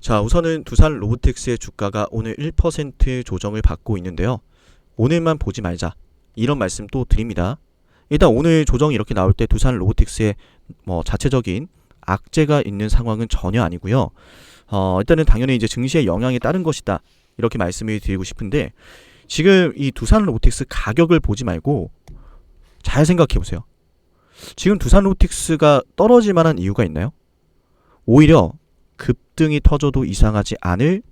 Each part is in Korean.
자, 우선은 두산 로보텍스의 주가가 오늘 1% 조정을 받고 있는데요. 오늘만 보지 말자. 이런 말씀 또 드립니다. 일단 오늘 조정이 이렇게 나올 때 두산 로보텍스의 뭐 자체적인 악재가 있는 상황은 전혀 아니고요. 어, 일단은 당연히 이제 증시의 영향에 따른 것이다. 이렇게 말씀을 드리고 싶은데 지금 이 두산 로보텍스 가격을 보지 말고 잘 생각해 보세요. 지금 두산 로보틱스가 떨어질 만한 이유가 있나요? 오히려 급등이 터져도 이상하지 않을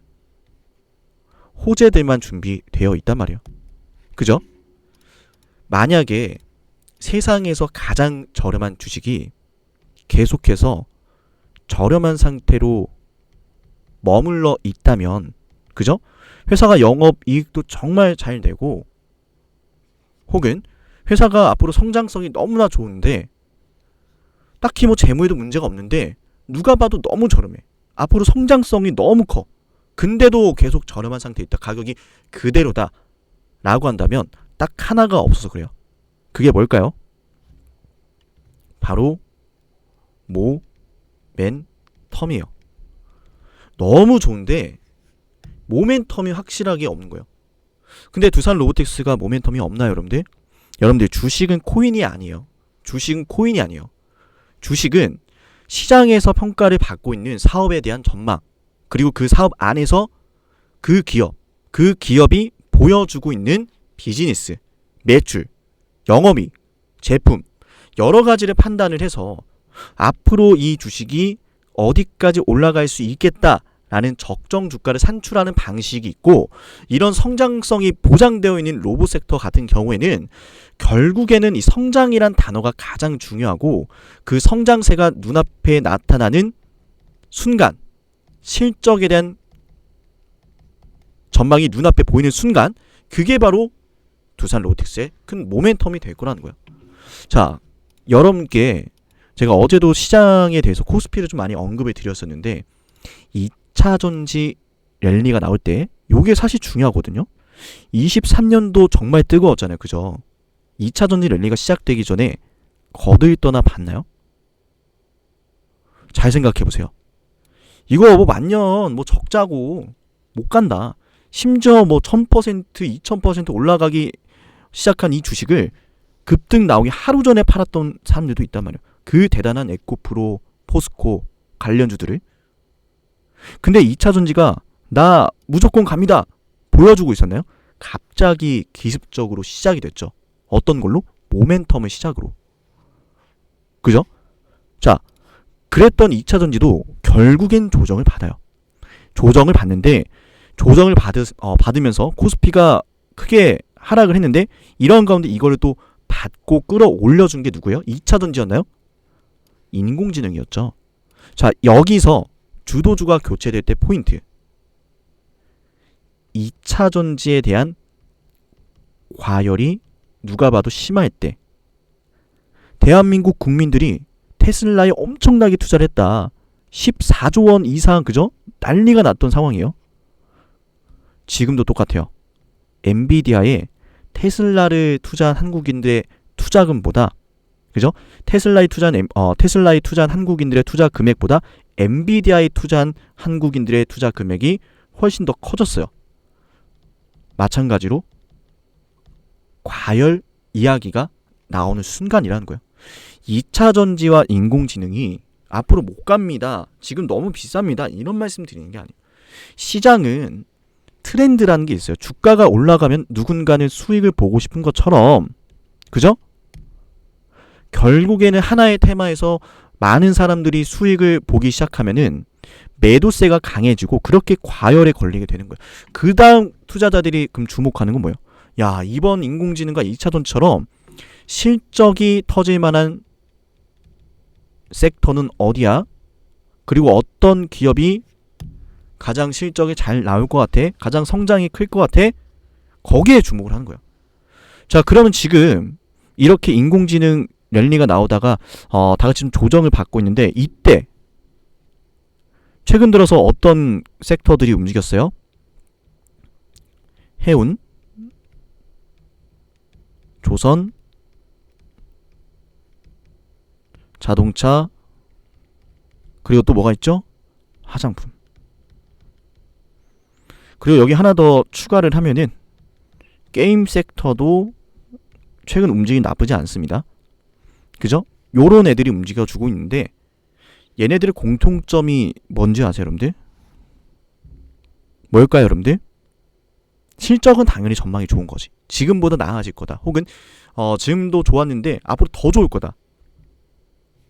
호재들만 준비되어 있단 말이에요. 그죠? 만약에 세상에서 가장 저렴한 주식이 계속해서 저렴한 상태로 머물러 있다면, 그죠? 회사가 영업 이익도 정말 잘 내고, 혹은 회사가 앞으로 성장성이 너무나 좋은데 딱히 뭐 재무에도 문제가 없는데 누가 봐도 너무 저렴해. 앞으로 성장성이 너무 커. 근데도 계속 저렴한 상태에 있다. 가격이 그대로다. 라고 한다면 딱 하나가 없어서 그래요. 그게 뭘까요? 바로 모멘텀이에요. 너무 좋은데 모멘텀이 확실하게 없는 거예요. 근데 두산 로보틱스가 모멘텀이 없나요, 여러분들? 여러분들 주식은 코인이 아니에요. 주식은 코인이 아니에요. 주식은 시장에서 평가를 받고 있는 사업에 대한 전망, 그리고 그 사업 안에서 그 기업, 그 기업이 보여주고 있는 비즈니스, 매출, 영업이익, 제품, 여러 가지를 판단을 해서 앞으로 이 주식이 어디까지 올라갈 수 있겠다. 라는 적정 주가를 산출하는 방식이 있고 이런 성장성이 보장되어 있는 로봇 섹터 같은 경우에는 결국에는 이 성장이란 단어가 가장 중요하고 그 성장세가 눈앞에 나타나는 순간 실적에 대한 전망이 눈앞에 보이는 순간 그게 바로 두산 로보틱스의 큰 모멘텀이 될 거라는 거예요. 자, 여러분께 제가 어제도 시장에 대해서 코스피를 좀 많이 언급을 드렸었는데 2 차 전지 랠리가 나올 때 요게 사실 중요하거든요. 23년도 정말 뜨거웠잖아요. 그죠? 2차 전지 랠리가 시작되기 전에 거들떠나 봤나요? 잘 생각해 보세요. 이거 뭐 만년 뭐 적자고 못 간다. 심지어 뭐 1000%, 2000% 올라가기 시작한 이 주식을 급등 나오기 하루 전에 팔았던 사람들도 있단 말이에요. 그 대단한 에코프로, 포스코 관련주들을 근데 2차 전지가 나 무조건 갑니다. 보여주고 있었나요? 갑자기 기습적으로 시작이 됐죠. 어떤 걸로? 모멘텀을 시작으로. 그죠? 자, 그랬던 2차 전지도 결국엔 조정을 받아요. 조정을 받는데 조정을 받으, 어, 받으면서 코스피가 크게 하락을 했는데 이런 가운데 이거를 또 받고 끌어올려 준 게 누구예요? 2차 전지였나요? 인공지능이었죠. 자, 여기서 주도주가 교체될 때 포인트. 2차 전지에 대한 과열이 누가 봐도 심할 때 대한민국 국민들이 테슬라에 엄청나게 투자를 했다. 14조 원 이상 그죠? 난리가 났던 상황이에요. 지금도 똑같아요. 엔비디아에 테슬라를 투자한 한국인들의 투자금보다 그죠? 테슬라에 투자한 어, 테슬라에 투자한 한국인들의 투자 금액보다 엔비디아에 투자한 한국인들의 투자 금액이 훨씬 더 커졌어요. 마찬가지로 과열 이야기가 나오는 순간이라는 거예요. 2차 전지와 인공지능이 앞으로 못 갑니다. 지금 너무 비쌉니다. 이런 말씀 드리는 게 아니에요. 시장은 트렌드라는 게 있어요. 주가가 올라가면 누군가는 수익을 보고 싶은 것처럼 그죠? 결국에는 하나의 테마에서 많은 사람들이 수익을 보기 시작하면은 매도세가 강해지고 그렇게 과열에 걸리게 되는 거예요. 그 다음 투자자들이 그럼 주목하는 건 뭐예요? 야, 이번 인공지능과 2차 전처럼 실적이 터질 만한 섹터는 어디야? 그리고 어떤 기업이 가장 실적이 잘 나올 것 같아? 가장 성장이 클 것 같아? 거기에 주목을 하는 거예요. 자, 그러면 지금 이렇게 인공지능 랠리가 나오다가 어, 다 같이 좀 조정을 받고 있는데 이때 최근 들어서 어떤 섹터들이 움직였어요? 해운, 조선, 자동차, 그리고 또 뭐가 있죠? 화장품. 그리고 여기 하나 더 추가를 하면은 게임 섹터도 최근 움직임 나쁘지 않습니다. 그죠? 요런 애들이 움직여주고 있는데 얘네들의 공통점이 뭔지 아세요, 여러분들? 뭘까요, 여러분들? 실적은 당연히 전망이 좋은 거지. 지금보다 나아질 거다. 혹은 어, 지금도 좋았는데 앞으로 더 좋을 거다.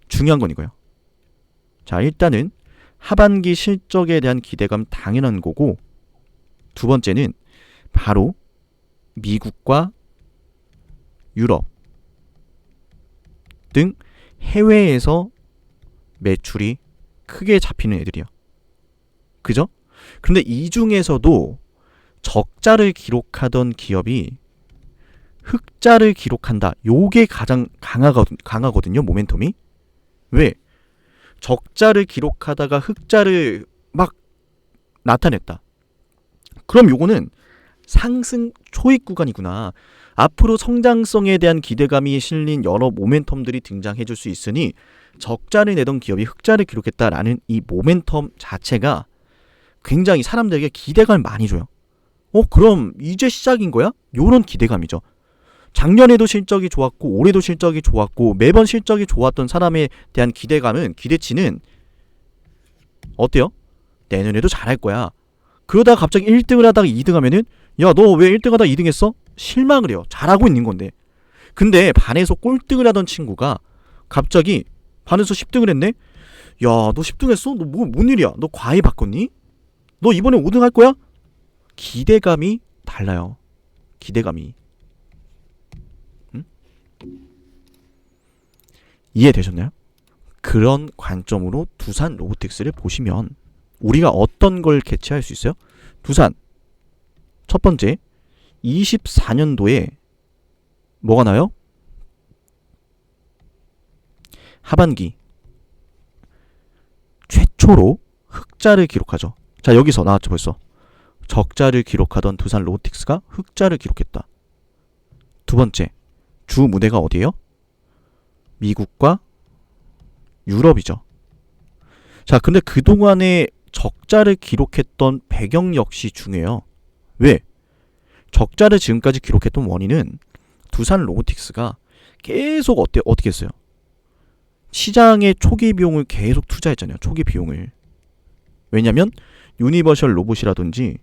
중요한 건 이거예요. 자, 일단은 하반기 실적에 대한 기대감 당연한 거고 두 번째는 바로 미국과 유럽 등 해외에서 매출이 크게 잡히는 애들이야. 그죠? 그런데 이 중에서도 적자를 기록하던 기업이 흑자를 기록한다. 요게 가장 강하거든, 강하거든요. 모멘텀이. 왜? 적자를 기록하다가 흑자를 막 나타냈다. 그럼 요거는 상승 초입 구간이구나. 앞으로 성장성에 대한 기대감이 실린 여러 모멘텀들이 등장해 줄 수 있으니 적자를 내던 기업이 흑자를 기록했다라는 이 모멘텀 자체가 굉장히 사람들에게 기대감을 많이 줘요. 어, 그럼 이제 시작인 거야? 요런 기대감이죠. 작년에도 실적이 좋았고 올해도 실적이 좋았고 매번 실적이 좋았던 사람에 대한 기대감은 기대치는 어때요? 내년에도 잘할 거야. 그러다가 갑자기 1등을 하다가 2등 하면은 야 너 왜 1등 하다가 2등 했어? 실망을 해요. 잘하고 있는 건데. 근데 반에서 꼴등을 하던 친구가 갑자기 반에서 10등을 했네? 야 너 10등 했어? 너 뭐, 뭔 일이야? 너 과외 바꿨니? 너 이번에 5등 할 거야? 기대감이 달라요. 기대감이. 응? 이해되셨나요? 그런 관점으로 두산 로보틱스를 보시면 우리가 어떤 걸 캐치할 수 있어요? 두산 첫 번째 24년도에 뭐가 나요? 하반기 최초로 흑자를 기록하죠. 자 여기서 나왔죠 벌써 적자를 기록하던 두산 로보틱스가 흑자를 기록했다. 두 번째 주 무대가 어디예요? 미국과 유럽이죠. 자 근데 그동안에 적자를 기록했던 배경 역시 중요해요. 왜? 적자를 지금까지 기록했던 원인은 두산 로보틱스가 계속 어때, 어떻게 했어요? 시장의 초기 비용을 계속 투자했잖아요. 초기 비용을. 왜냐면 유니버셜 로봇이라든지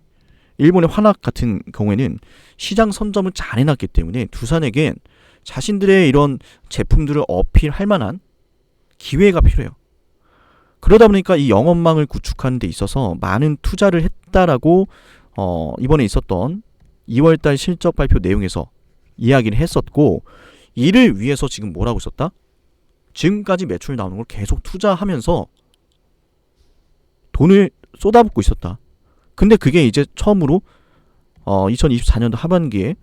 일본의 환학 같은 경우에는 시장 선점을 잘 해놨기 때문에 두산에겐 자신들의 이런 제품들을 어필할 만한 기회가 필요해요. 그러다 보니까 이 영업망을 구축하는 데 있어서 많은 투자를 했다라고 어, 이번에 있었던 2월달 실적 발표 내용에서 이야기를 했었고 이를 위해서 지금 뭘 하고 있었다? 지금까지 매출 나오는 걸 계속 투자하면서 돈을 쏟아붓고 있었다. 근데 그게 이제 처음으로 어 2024년도 하반기에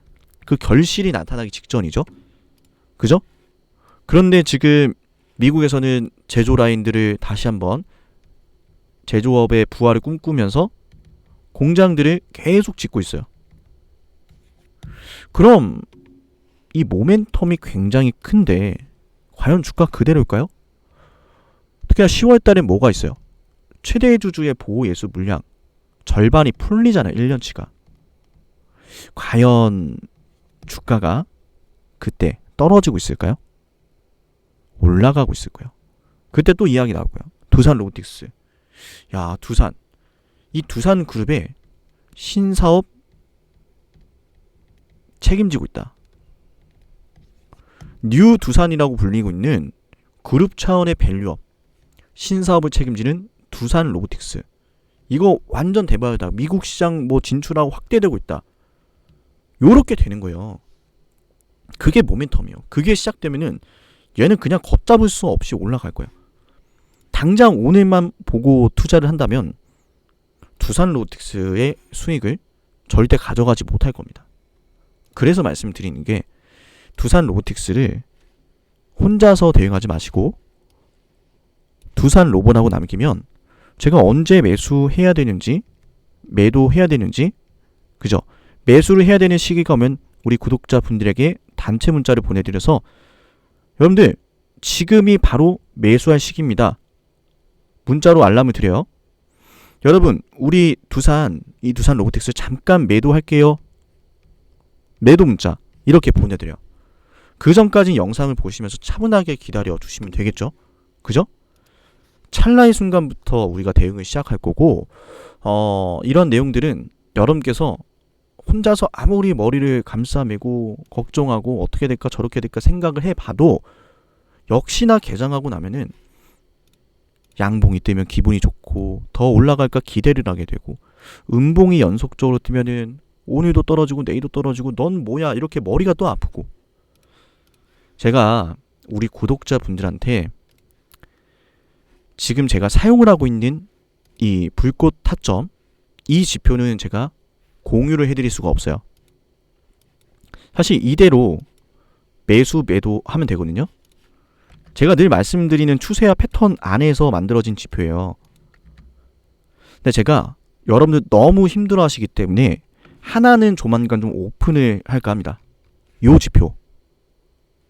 그 결실이 나타나기 직전이죠. 그죠? 그런데 지금 미국에서는 제조 라인들을 다시 한번 제조업의 부활을 꿈꾸면서 공장들을 계속 짓고 있어요. 그럼 이 모멘텀이 굉장히 큰데 과연 주가 그대로일까요? 특히나 10월 달에 뭐가 있어요? 최대 주주의 보호 예수 물량 절반이 풀리잖아요. 1년치가. 과연 주가가 그때 떨어지고 있을까요? 올라가고 있을 거예요. 그때 또 이야기 나오고요. 두산 로보틱스. 야, 두산. 이 두산 그룹의 신사업 책임지고 있다. 뉴 두산이라고 불리고 있는 그룹 차원의 밸류업 신사업을 책임지는 두산 로보틱스. 이거 완전 대박이다. 미국 시장 뭐 진출하고 확대되고 있다. 요렇게 되는 거예요. 그게 모멘텀이에요. 그게 시작되면은 얘는 그냥 걷잡을 수 없이 올라갈 거예요. 당장 오늘만 보고 투자를 한다면 두산 로보틱스의 수익을 절대 가져가지 못할 겁니다. 그래서 말씀드리는 게 두산 로보틱스를 혼자서 대응하지 마시고 두산 로봇하고 남기면 제가 언제 매수해야 되는지 매도해야 되는지 그죠? 매수를 해야 되는 시기가 오면 우리 구독자분들에게 단체 문자를 보내드려서 여러분들 지금이 바로 매수할 시기입니다. 문자로 알람을 드려요. 여러분, 우리 두산, 이 두산 로보틱스 잠깐 매도할게요. 매도 문자 이렇게 보내드려요. 그 전까지 영상을 보시면서 차분하게 기다려 주시면 되겠죠? 그죠? 찰나의 순간부터 우리가 대응을 시작할 거고, 어, 이런 내용들은 여러분께서 혼자서 아무리 머리를 감싸매고 걱정하고 어떻게 될까 저렇게 될까 생각을 해봐도 역시나 개장하고 나면은 양봉이 뜨면 기분이 좋고 더 올라갈까 기대를 하게 되고 음봉이 연속적으로 뜨면은 오늘도 떨어지고 내일도 떨어지고 넌 뭐야 이렇게 머리가 또 아프고 제가 우리 구독자 분들한테 지금 제가 사용을 하고 있는 이 불꽃 타점 이 지표는 제가 공유를 해드릴 수가 없어요. 사실 이대로 매수 매도 하면 되거든요. 제가 늘 말씀드리는 추세와 패턴 안에서 만들어진 지표예요. 근데 제가 여러분들 너무 힘들어 하시기 때문에 하나는 조만간 좀 오픈을 할까 합니다. 요 지표.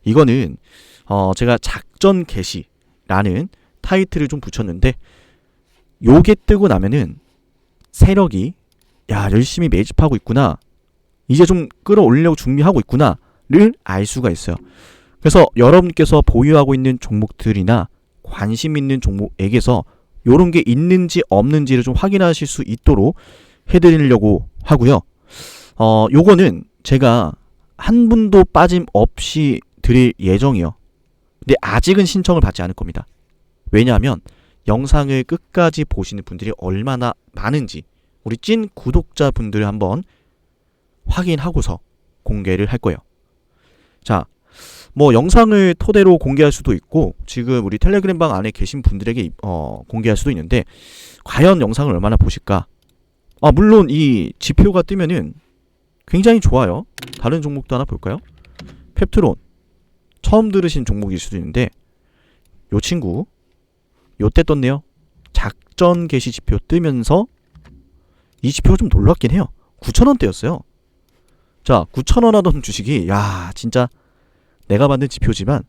이거는 어 제가 작전 개시라는 타이틀을 좀 붙였는데 요게 뜨고 나면은 세력이 야 열심히 매집하고 있구나 이제 좀 끌어올리려고 준비하고 있구나를 알 수가 있어요. 그래서 여러분께서 보유하고 있는 종목들이나 관심 있는 종목에게서 요런 게 있는지 없는지를 좀 확인하실 수 있도록 해드리려고 하고요. 어, 요거는 제가 한 분도 빠짐없이 드릴 예정이요. 근데 아직은 신청을 받지 않을 겁니다. 왜냐하면 영상을 끝까지 보시는 분들이 얼마나 많은지 우리 찐 구독자분들 한번 확인하고서 공개를 할 거예요. 자, 뭐 영상을 토대로 공개할 수도 있고 지금 우리 텔레그램 방 안에 계신 분들에게 어, 공개할 수도 있는데 과연 영상을 얼마나 보실까? 아 물론 이 지표가 뜨면은 굉장히 좋아요. 다른 종목도 하나 볼까요? 펩트론 처음 들으신 종목일 수도 있는데 요 친구 요때 떴네요. 작전 개시 지표 뜨면서 이 지표가 좀 놀랍긴 해요. 9,000원대였어요. 자, 9,000원 하던 주식이 야, 진짜 내가 만든 지표지만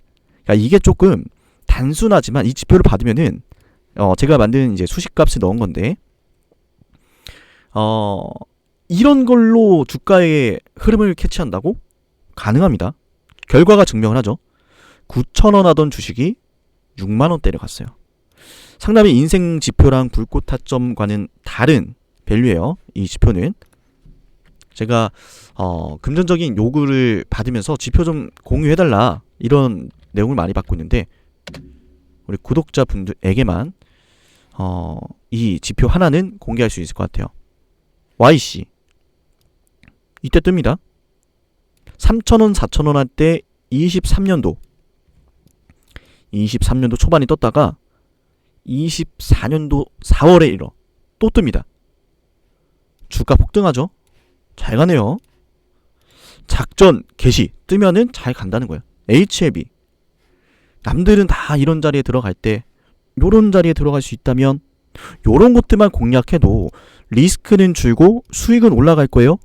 야, 이게 조금 단순하지만 이 지표를 받으면은 어, 제가 만든 이제 수식값을 넣은 건데 어, 이런 걸로 주가의 흐름을 캐치한다고? 가능합니다. 결과가 증명을 하죠. 9,000원 하던 주식이 6만원대를 갔어요. 상당히 인생 지표랑 불꽃 타점과는 다른 밸류예요. 이 지표는. 제가 어, 금전적인 요구를 받으면서 지표 좀 공유해달라 이런 내용을 많이 받고 있는데 우리 구독자분들에게만 어, 이 지표 하나는 공개할 수 있을 것 같아요. YC 이때 뜹니다. 3,000원, 4,000원 할 때 23년도 23년도 초반에 떴다가 24년도 4월에 일어 또 뜹니다. 주가 폭등하죠. 잘 가네요. 작전 개시 뜨면은 잘 간다는 거예요. HLB 남들은 다 이런 자리에 들어갈 때 요런 자리에 들어갈 수 있다면 요런 것들만 공략해도 리스크는 줄고 수익은 올라갈 거예요.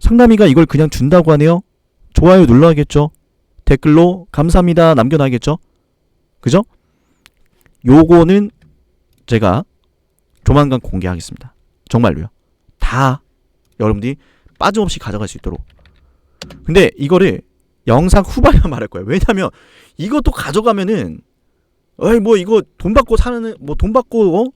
상담이가 이걸 그냥 준다고 하네요. 좋아요 눌러야겠죠. 댓글로 감사합니다 남겨놔야겠죠. 그죠? 요거는 제가 조만간 공개하겠습니다. 정말로요. 다 여러분들이 빠짐없이 가져갈 수 있도록. 근데 이거를 영상 후반에 말할 거예요. 왜냐면 이것도 가져가면은 어이 뭐 이거 돈 받고 사는 뭐 돈 받고 어?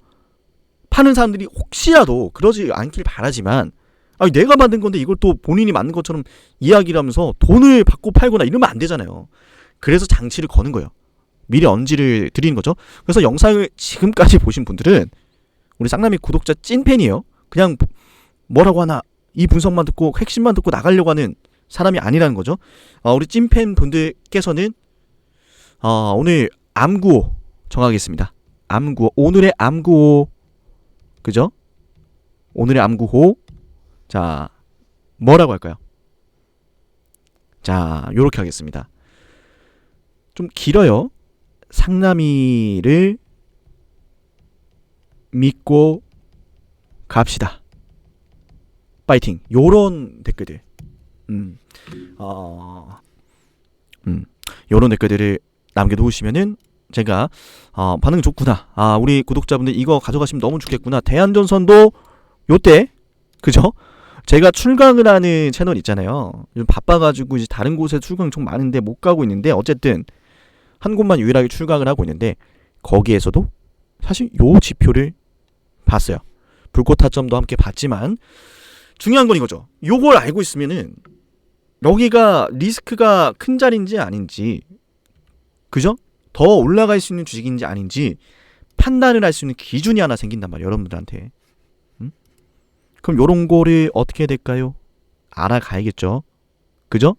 파는 사람들이 혹시라도 그러지 않길 바라지만 아니 내가 만든 건데 이걸 또 본인이 만든 것처럼 이야기를 하면서 돈을 받고 팔거나 이러면 안 되잖아요. 그래서 장치를 거는 거예요. 미리 언지를 드리는 거죠. 그래서 영상을 지금까지 보신 분들은 우리 쌍남이 구독자 찐팬이에요. 그냥 뭐라고 하나 이 분석만 듣고 핵심만 듣고 나가려고 하는 사람이 아니라는 거죠. 어, 우리 찐팬 분들께서는 어, 오늘 암구호 정하겠습니다. 암구호 오늘의 암구호 그죠? 오늘의 암구호 자 뭐라고 할까요? 자 요렇게 하겠습니다. 좀 길어요. 상남이를 믿고 갑시다. 파이팅. 요런 댓글들. 음. 어. 음. 요런 댓글들을 남겨 놓으시면은 제가 어, 반응 좋구나. 아 우리 구독자분들 이거 가져가시면 너무 좋겠구나. 대한전선도 요때 그죠? 제가 출강을 하는 채널 있잖아요. 요즘 바빠가지고 이제 다른 곳에 출강 좀 많은데 못 가고 있는데 어쨌든 한 곳만 유일하게 출강을 하고 있는데 거기에서도 사실 요 지표를 봤어요. 불꽃 타점도 함께 봤지만 중요한 건 이거죠. 요걸 알고 있으면은 여기가 리스크가 큰 자리인지 아닌지 그죠? 더 올라갈 수 있는 주식인지 아닌지 판단을 할 수 있는 기준이 하나 생긴단 말이에요. 여러분들한테. 음? 그럼 요런 거를 어떻게 해야 될까요? 알아가야겠죠. 그죠?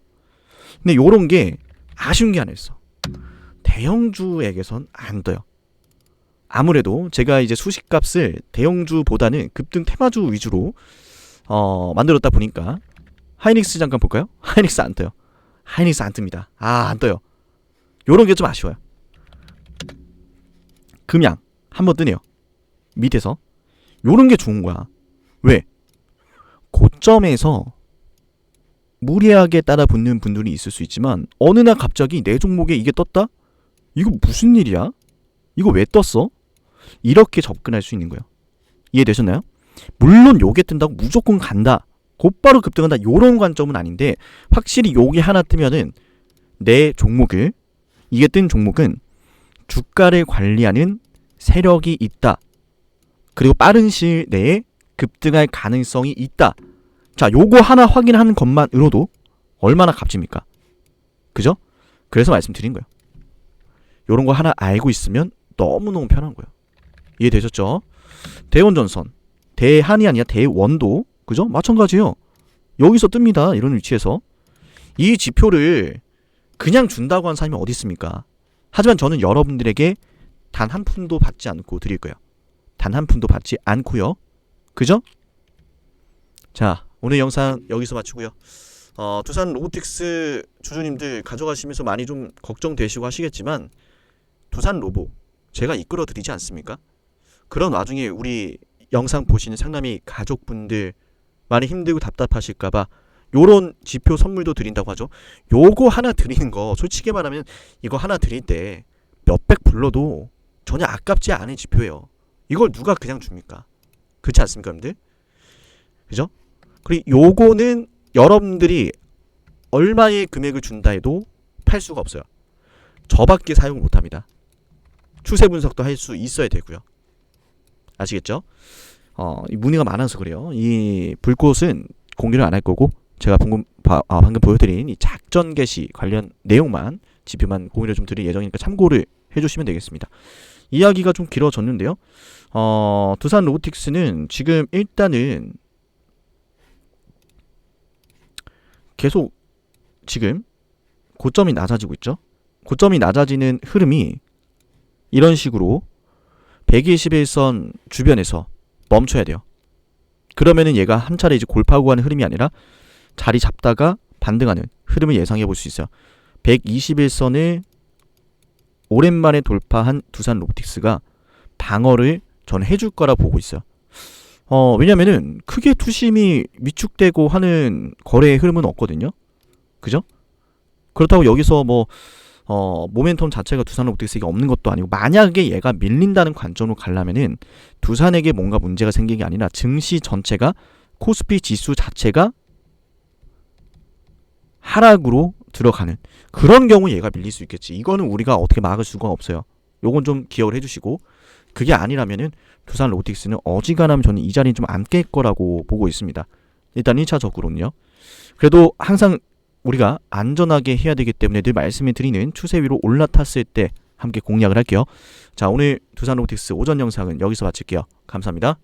근데 요런 게 아쉬운 게 하나 있어. 대형주에게선 안 떠요. 아무래도 제가 이제 수식값을 대형주보다는 급등 테마주 위주로 어, 만들었다 보니까 하이닉스 잠깐 볼까요? 하이닉스 안 떠요. 하이닉스 안 뜹니다. 아, 안 떠요. 요런 게 좀 아쉬워요. 금양 한 번 뜨네요. 밑에서 요런 게 좋은 거야. 왜? 고점에서 무리하게 따라 붙는 분들이 있을 수 있지만 어느 날 갑자기 내 종목에 이게 떴다? 이거 무슨 일이야? 이거 왜 떴어? 이렇게 접근할 수 있는 거예요. 이해되셨나요? 물론 요게 뜬다고 무조건 간다. 곧바로 급등한다. 요런 관점은 아닌데 확실히 요게 하나 뜨면은 내 종목을 이게 뜬 종목은 주가를 관리하는 세력이 있다. 그리고 빠른 시일 내에 급등할 가능성이 있다. 자, 요거 하나 확인하는 것만으로도 얼마나 값집니까? 그죠? 그래서 말씀드린 거예요. 요런 거 하나 알고 있으면 너무너무 편한 거예요. 이해되셨죠? 대원전선, 대한이 아니라 대원도, 그죠? 마찬가지예요. 여기서 뜹니다. 이런 위치에서. 이 지표를 그냥 준다고 한 사람이 어디 있습니까? 하지만 저는 여러분들에게 단 한 푼도 받지 않고 드릴 거예요. 단 한 푼도 받지 않고요. 그죠? 자, 오늘 영상 여기서 마치고요. 어, 두산 로보틱스 주주님들 가져가시면서 많이 좀 걱정되시고 하시겠지만 두산 로보 제가 이끌어 드리지 않습니까? 그런 와중에 우리 영상 보시는 상남이 가족분들 많이 힘들고 답답하실까봐 요런 지표 선물도 드린다고 하죠. 요거 하나 드리는 거 솔직히 말하면 이거 하나 드릴 때 몇백 불러도 전혀 아깝지 않은 지표예요. 이걸 누가 그냥 줍니까? 그렇지 않습니까, 여러분들? 그죠? 그리고 요거는 여러분들이 얼마의 금액을 준다 해도 팔 수가 없어요. 저밖에 사용을 못 합니다. 추세 분석도 할 수 있어야 되고요. 아시겠죠? 어, 이 문의가 많아서 그래요. 이 불꽃은 공개를 안 할 거고 제가 방금, 바, 아, 방금 보여드린 이 작전 개시 관련 내용만 지표만 공유를 좀 드릴 예정이니까 참고를 해주시면 되겠습니다. 이야기가 좀 길어졌는데요. 어, 두산 로보틱스는 지금 일단은 계속 지금 고점이 낮아지고 있죠. 고점이 낮아지는 흐름이 이런 식으로 121선 주변에서 멈춰야 돼요. 그러면은 얘가 한 차례 이제 골파고 가는 흐름이 아니라 자리 잡다가 반등하는 흐름을 예상해 볼 수 있어요. 121선을 오랜만에 돌파한 두산 로보틱스가 방어를 저는 해줄 거라 보고 있어요. 어, 왜냐면은 크게 투심이 위축되고 하는 거래의 흐름은 없거든요. 그죠? 그렇다고 여기서 뭐, 어, 모멘텀 자체가 두산 로보틱스에게 없는 것도 아니고, 만약에 얘가 밀린다는 관점으로 가려면은 두산에게 뭔가 문제가 생긴 게 아니라 증시 전체가 코스피 지수 자체가 하락으로 들어가는 그런 경우 얘가 밀릴 수 있겠지. 이거는 우리가 어떻게 막을 수가 없어요. 요건 좀 기억을 해주시고 그게 아니라면은 두산 로보틱스는 어지간하면 저는 이 자리는 좀 안 깰 거라고 보고 있습니다. 일단 1차 적으로는요. 그래도 항상 우리가 안전하게 해야 되기 때문에 늘 말씀을 드리는 추세 위로 올라탔을 때 함께 공략을 할게요. 자, 오늘 두산 로보틱스 오전 영상은 여기서 마칠게요. 감사합니다.